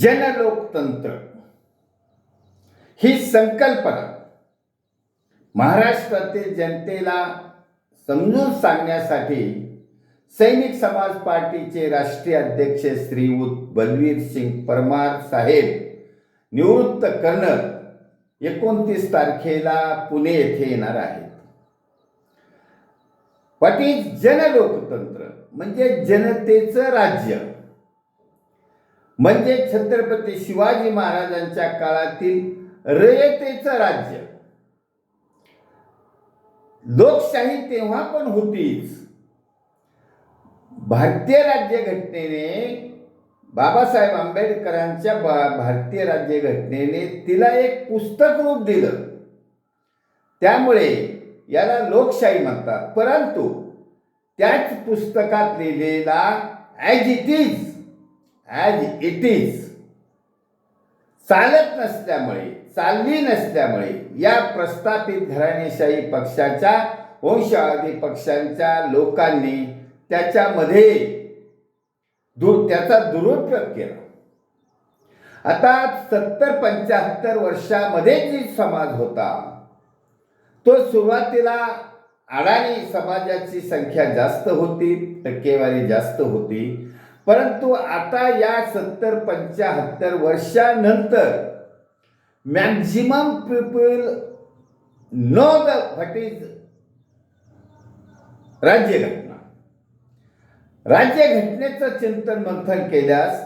जनलोकतंत्र. ही संकल्पना महाराष्ट्रातील जनतेला समजून सांगण्यासाठी सैनिक समाज पार्टीचे राष्ट्रीय अध्यक्ष श्रीयुत बलवीर सिंग परमार साहेब निवृत्त कर्नल एकोणतीस तारखेला पुणे येथे येणार आहेत. व्हॉट जनलोकतंत्र म्हणजे जनतेचं राज्य. म्हणजे छत्रपती शिवाजी महाराजांच्या काळातील रयतेचं राज्य. लोकशाही तेव्हा पण होतीच. भारतीय राज्यघटनेने बाबासाहेब आंबेडकरांच्या बा- भारतीय राज्यघटनेने तिला एक पुस्तक रूप दिलं. त्यामुळे याला लोकशाही म्हणतात. परंतु त्याच पुस्तकात लिहिलेला as it is as it is चालत नसल्यामुळे चालली नसल्यामुळे या प्रस्थापित घराणेशाही पक्षाच्या वंशवादी पक्षांच्या लोकांनी त्याच्यामध्ये दु त्याचा दुरुपयोग केला. आता सत्तर पंच्याहत्तर वर्षामध्ये जी समाज होता तो सुरुवातीला अडाणी समाजाची संख्या जास्त होती टक्केवारी जास्त होती. परंतु आता या सत्तर पंच्याहत्तर वर्षानंतर maximum people know the what is राज्यघटना. राज्यघटनेचं चिंतन मंथन केल्यास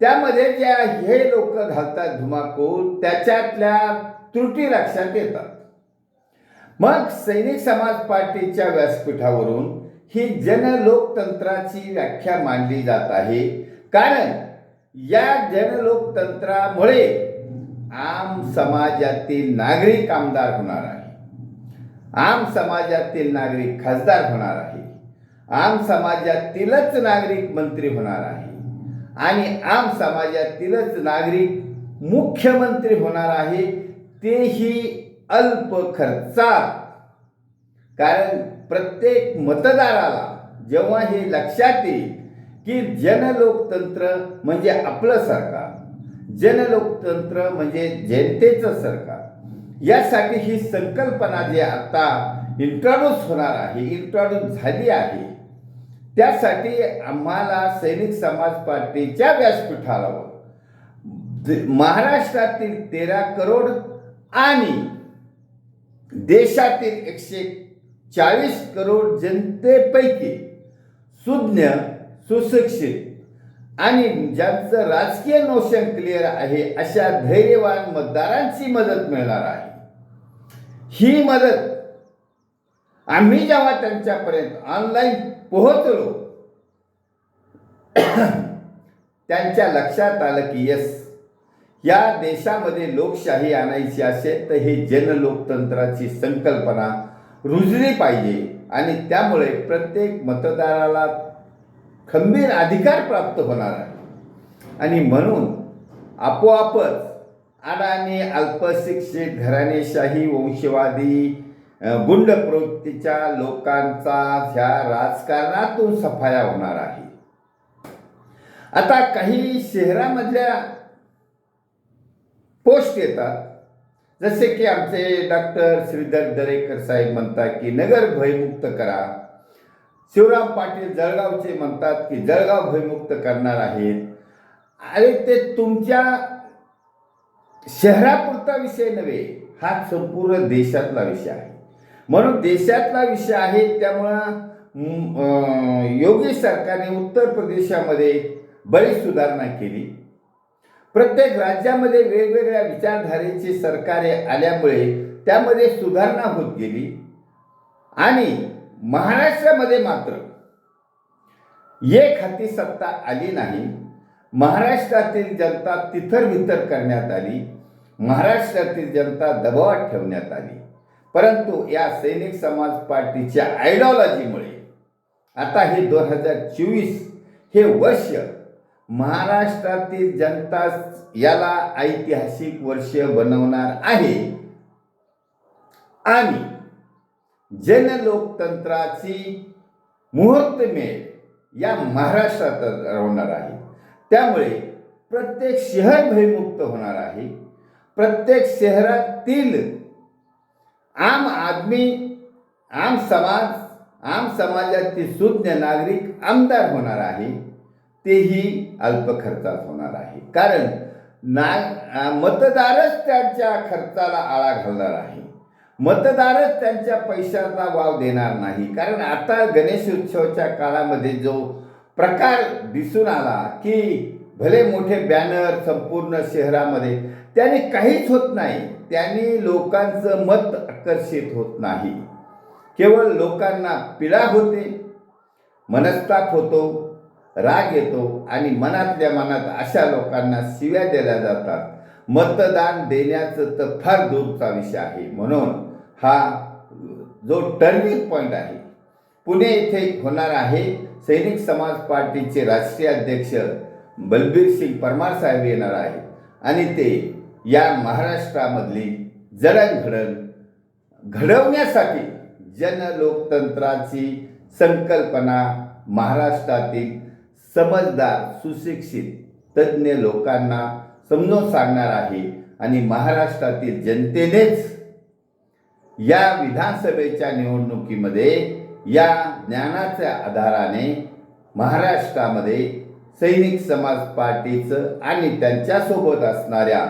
त्यामध्ये ज्या हे लोक घालतात धुमाकूळ त्याच्यातल्या त्रुटी लक्षात येतात. मग सैनिक समाज पार्टीच्या व्यासपीठावरून ही जनलोकतंत्राची व्याख्या मानली जात आहे. कारण या जनलोकतंत्रामुळे आम समाजातील नागरिक आमदार होणार आहे. आम समाजातील नागरिक खासदार होणार आहे. आम समाजातीलच नागरिक मंत्री होणार आहे. आणि आम समाजातीलच नागरिक मुख्यमंत्री होणार आहे तेही अल्प खर्चात. कारण प्रत्येक मतदाराला जेव्हा हे लक्षात येईल की जनलोकतंत्र म्हणजे आपलं सरकार जनलोकतंत्र म्हणजे जनतेचं सरकार यासाठी ही संकल्पना जी आता इंट्रोड्यूस होणार आहे इंट्रोड्यूस झाली आहे त्यासाठी आम्हाला सैनिक समाज पार्टीच्या व्यासपीठाला महाराष्ट्रातील तेरा करोड आणि देशातील एकशे चाळीस करोड जनतेपैकी सुज्ञ सुशिक्षित आणि ज्यांचं राजकीय नोशन क्लिअर आहे अशा धैर्यवान मतदारांची मदत मिळणार आहे. ही मदत आम्ही जेव्हा त्यांच्यापर्यंत ऑनलाईन पोहोचलो त्यांच्या लक्षात आलं की यस या देशामध्ये लोकशाही आणायची असेल तर हे जनलोकतंत्राची संकल्पना रुजली पाहिजे. आणि त्यामुळे प्रत्येक मतदाराला खंबीर अधिकार प्राप्त होणार आहे. आणि म्हणून आपोआपच अडाणी अल्पशिक्षित घराणेशाही वंशवादी गुंड प्रवृत्तीच्या लोकांचा ह्या राजकारणातून सफाया होणार आहे. आता काही शहरामधल्या पोस्ट येतात. जसे की आमचे डॉक्टर श्रीधर दरेकर साहेब म्हणतात की नगर भयमुक्त करा. शिवराम पाटील जळगावचे म्हणतात की जळगाव भयमुक्त करणार आहेत. अरे ते तुमच्या शहरापुरता विषय नव्हे हा संपूर्ण देशातला विषय आहे. म्हणून देशातला विषय आहे त्यामुळं योगी सरकारने उत्तर प्रदेशामध्ये बरीच सुधारणा केली. प्रत्येक राज्यामध्ये वेगवेगळ्या विचारधारेची सरकारे आल्यामुळे त्यामध्ये सुधारणा होत गेली. आणि महाराष्ट्रामध्ये मात्र एक हाती सत्ता आली नाही. महाराष्ट्रातील जनता तिथर करण्यात आली. महाराष्ट्रातील जनता दबावात ठेवण्यात आली. परंतु या सैनिक समाज पार्टीच्या आयडिओलॉजीमुळे आता हे दोन हजार चोवीस हे वर्ष महाराष्ट्रातील जनता याला ऐतिहासिक वर्ष बनवणार आहे. आणि जनलोकतंत्राची मुहूर्तमेळ या महाराष्ट्रात होणार आहे. त्यामुळे प्रत्येक शहर भयमुक्त होणार आहे. प्रत्येक शहरातील आम आदमी आम समाज आम समाजातील सुज्ञ नागरिक आमदार होणार आहे. तेही अल्प खर्चात होणार आहे. कारण ना मतदारच त्यांच्या खर्चाला आळा घालणार आहे. मतदारच त्यांच्या पैशांना वाव देणार नाही. कारण आता गणेश उत्सवाच्या काळामध्ये जो प्रकार दिसून आला की भले मोठे बॅनर संपूर्ण शहरामध्ये त्याने काहीच होत नाही. त्यांनी लोकांचं मत आकर्षित होत नाही. केवळ लोकांना पीडा होते मनस्ताप होतो राग येतो आणि मनातल्या मनात अशा लोकांना शिव्या दिल्या जातात. मतदान देण्याचं तर फार दूरचा विषय आहे. म्हणून हा जो टर्निंग पॉईंट आहे पुणे येथे होणार आहे. सैनिक समाज पार्टीचे राष्ट्रीय अध्यक्ष बलबीर सिंग परमार साहेब येणार आहेत. आणि ते या महाराष्ट्रामधली जडणघडण घडवण्यासाठी जनलोकतंत्राची संकल्पना महाराष्ट्रातील समजदार सुशिक्षित तज्ज्ञ लोकांना समजून सांगणार आहे आणि महाराष्ट्रातील जनतेनेच या विधानसभेच्या निवडणुकीमध्ये या ज्ञानाच्या आधाराने महाराष्ट्रामध्ये सैनिक समाज पार्टीचं आणि त्यांच्यासोबत असणाऱ्या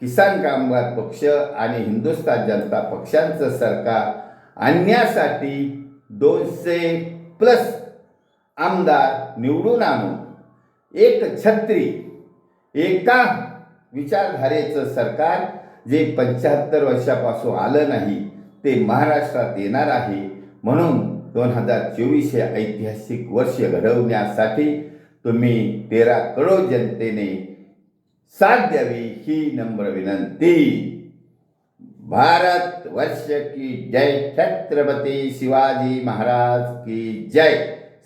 किसान कामगार पक्ष आणि हिंदुस्थान जनता पक्षांचं सरकार आणण्यासाठी दोनशे प्लस आमदार निवडून आणून एक छत्री एका विचारधारेचं सरकार जे पंच्याहत्तर वर्षापासून आलं नाही ते महाराष्ट्रात येणार आहे म्हणून दोन हजार चोवीस हे ऐतिहासिक वर्ष घडवण्यासाठी तुम्ही तेरा करोड जनतेने साथ द्यावी ही नम्र विनंती. भारत वर्ष की जय छत्रपती शिवाजी महाराज की जय.